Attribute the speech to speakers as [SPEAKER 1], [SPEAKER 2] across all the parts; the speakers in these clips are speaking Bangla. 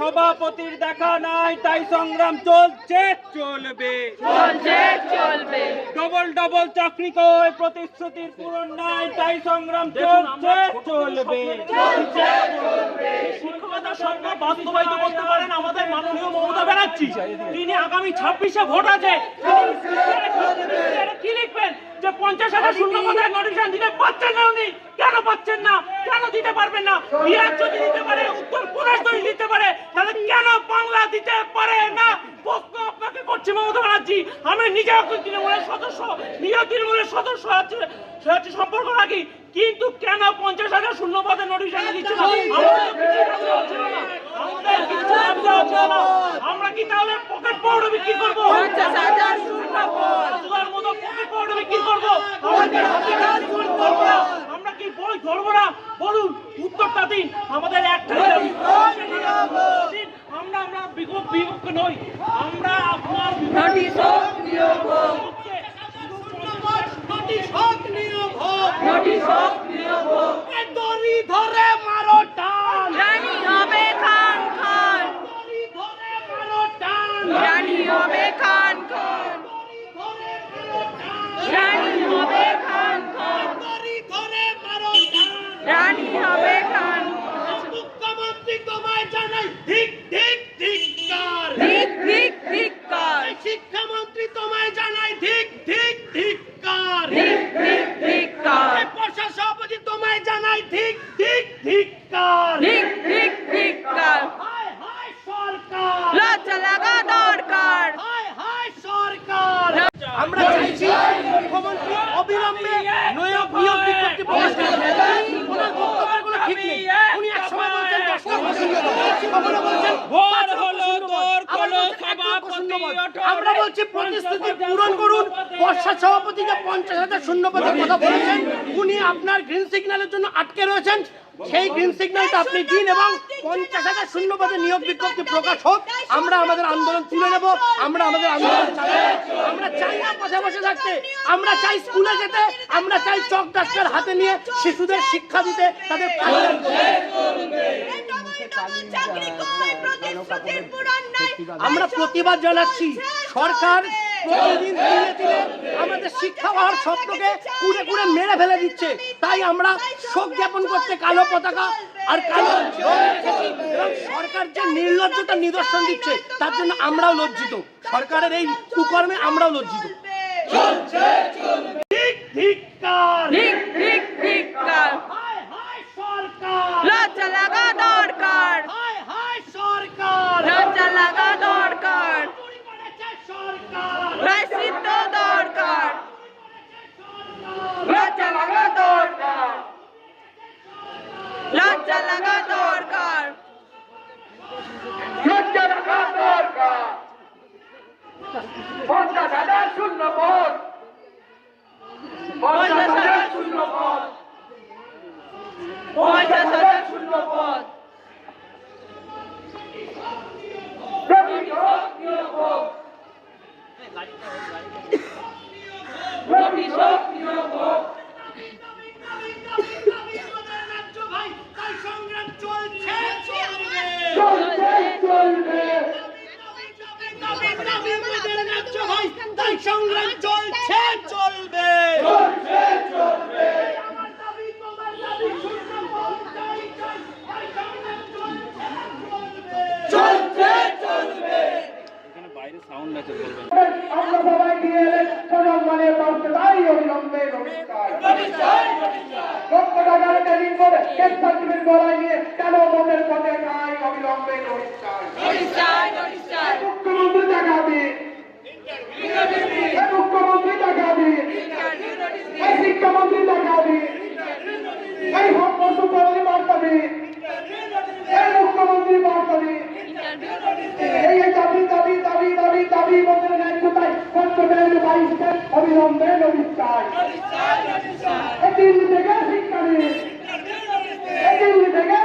[SPEAKER 1] সভাপতির দেখা নাই তাই সংগ্রাম চলছে চলবে।
[SPEAKER 2] চলছে চলবে।
[SPEAKER 1] ডবল ডবল চাকরি কই প্রতিশ্রুতির পূরণ নাই তাই সংগ্রাম চলছে চলবে।
[SPEAKER 3] শিক্ষকতা স্বপ্ন বাস্তবায়িত করতে পারেন আমাদের মাননীয় মমতা ব্যানার্জি। তিনি আগামী ছাব্বিশে ভোট আছে তিনি কি লিখবেন যে পঞ্চাশ হাজার শূন্য যদি দিতে পারে কেন বাংলা দিতে পারে না? প্রশ্ন আপনাকে করছি মমতা ব্যানার্জি। আমি নিজে তৃণমূলের সদস্য, নিজেও তৃণমূলের সদস্য আছে সম্পর্ক রাখি। কিন্তু কেন পঞ্চাশ হাজার শূন্য পদের নোটিশন দিচ্ছে না আমাদের কিছু দাবি দেওয়া হচ্ছে না। আমাদের কিছু দাবি দেওয়া হচ্ছে না। আমরা কি তাহলে পকেট পাউডার বিক্রি করব
[SPEAKER 2] পঞ্চাশ হাজার শূন্য পদ
[SPEAKER 3] তোমার মতো পকেট পাউডার বিক্রি করব আমরা কি হাতে কাজ করব না? আমরা কি বই ধরবো না। বলুন উত্তরটা দিন। আমাদের একটাই। আমরা আমরা বিপক্ষ বিপক্ষ নই। আমরা আপনার
[SPEAKER 2] নোটিশ হোক নিয়োগ হোক
[SPEAKER 3] বিপক্ষে নোটিশ হোক নিয়োগ হোক
[SPEAKER 2] নোটিশ হোক নিয়োগ হোক
[SPEAKER 3] এ দড়ি ধরে মারো টান
[SPEAKER 2] রানী হবে খান খান
[SPEAKER 3] দড়ি ধরে মারো টান
[SPEAKER 2] রানী হবে খান খান
[SPEAKER 3] ধরে মারো টান
[SPEAKER 2] রানী হবে খান খান
[SPEAKER 3] দড়ি ধরে মারো টান
[SPEAKER 2] রানী হবে খান
[SPEAKER 3] মুখ্যমন্ত্রী তোমায় জানাই ঠিক ঠিক ধিক্কার
[SPEAKER 2] ঠিক ঠিক ধিক্কার
[SPEAKER 3] শিক্ষামন্ত্রী তোমায় জানাই ঠিক ঠিক ধিক্কার
[SPEAKER 2] ঠিক ঠিক ধিক্কার
[SPEAKER 3] প্রশাসন সভাপতি তোমায় জানাই ঠিক ঠিক ধিক্কার
[SPEAKER 2] ঠিক ঠিক ধিক্কার
[SPEAKER 3] হায় হায় সরকার
[SPEAKER 2] লজ্জা লাগা দরকার
[SPEAKER 3] হায় হায় সরকার
[SPEAKER 4] আমরা চাইছি মুখ্যমন্ত্রী অবিলম্বে নিয়োগ নিয়োগ বিজ্ঞপ্তি প্রকাশ করুন ওনার বক্তব্যের কোনো ঠিক নেই উনি এক সময় বলছেন দশটা পছন্দ কখনো বলছেন
[SPEAKER 1] ভোর হলো তোর
[SPEAKER 4] আবার
[SPEAKER 1] কলো
[SPEAKER 4] বলছেন এক লক্ষ
[SPEAKER 1] সভাপতি
[SPEAKER 4] শূন্যপদ। আমরা বলছি প্রতিশ্রুতি পূরণ করুন। বর্ষা সভাপতি যে পঞ্চাশ হাজার শূন্য কথা বলেছেন। উনি আপনার গ্রিন সিগন্যালের জন্য আটকে রয়েছেন। সেই গ্রিন সিগন্যালটা আপনি দিন এবং পঞ্চাশ হাজার শূন্য পদে নিয়োগ বিজ্ঞপ্তি প্রকাশ হোক। আমরা আমাদের আন্দোলন তুলে নেব। আমরা আমাদের আন্দোলন আমরা চাই না পথে বসে থাকতে। আমরা চাই স্কুলে যেতে। আমরা চাই চক ডাক্তার হাতে নিয়ে শিশুদের শিক্ষা দিতে। তাদের। আমরা প্রতিবাদ জানাচ্ছি সরকার প্রতিদিন দিনে দিনে আমাদের শিক্ষা হওয়ার স্বপ্নকে কুড়ে কুড়ে মেরে ফেলে দিচ্ছে তাই আমরা শোক জ্ঞাপন করতে কালো পতাকা আর কালো সরকার যে নির্লজ্জতা নিদর্শন দিচ্ছে তার জন্য আমরাও লজ্জিত সরকারের এই কুকর্মে আমরাও লজ্জিত
[SPEAKER 3] ঠিক
[SPEAKER 2] ঠিক ধিক্কার
[SPEAKER 3] হায় হায় সরকার
[SPEAKER 2] লজ্জা লাগা দরকার
[SPEAKER 3] হায় হায় সরকার
[SPEAKER 2] লজ্জা লাগা দরকার
[SPEAKER 3] পরিবারেছে সরকার
[SPEAKER 2] প্রায়শ্চিত্ত দরকার লজ্জা লাগা দরকার লজ্জা লাগা দরকার লজ্জা লাগা দরকার পঞ্চাশ হাজার শূন্য পদ পঞ্চাশ হাজার শূন্য পদ পঞ্চাশ হাজার শূন্য পদ নোটিশ হোক নিয়োগ হোক
[SPEAKER 3] তাই সংগ্রাম চলছে চলবে
[SPEAKER 2] চলছে চলবে
[SPEAKER 3] দাবি দাবি আমাদের রাজ্য তাই সংগ্রাম চলছে চলবে। চলছে চলবে।
[SPEAKER 5] আমরা সবাই গিয়ে সম্মানের পাশে তাই অবিলম্বে লক্ষ টাকার ট্রেনিং করে কেস সার্টিফিকেট গলায় নিয়ে কেন মনের পথে তাই অবিলম্বে নমস্কার
[SPEAKER 2] চাই নোটিশ চাই
[SPEAKER 5] মুখ্যমন্ত্রী টাকা দিন এই মুখ্যমন্ত্রী টাকা দিন
[SPEAKER 2] ইন্টারভিউ নোটিশ দিন
[SPEAKER 5] এই শিক্ষামন্ত্রী টাকা দিন এই সম্পর্ক কর্মী বার্তা দিন এই মুখ্যমন্ত্রী বার্তা দিন
[SPEAKER 2] ইন্টারভিউ নোটিশ দিন
[SPEAKER 5] এই এই দাবি দাবি দাবি মধ্যে ন্যায্যতায় পঞ্চমের বাইশে অবিলম্বে নবীন চাই এই থেকে শিক্ষা নিন এই থেকে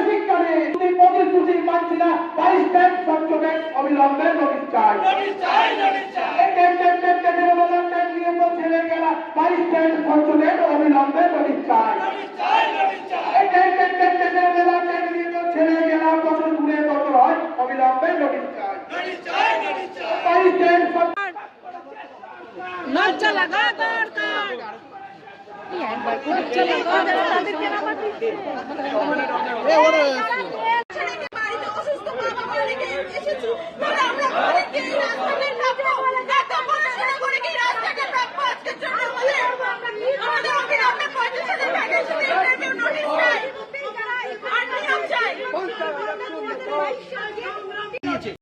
[SPEAKER 5] নিন তুমি প্রতিশ্রুতি না বাইশ ব্যাগ পঞ্চমের অবিলম্বে নবীন চাই নিয়ে ব্যাগ অবিলম্বে নবীন চাই
[SPEAKER 2] লাগা দরকার একবার চলে তাদেরকে নাম্বার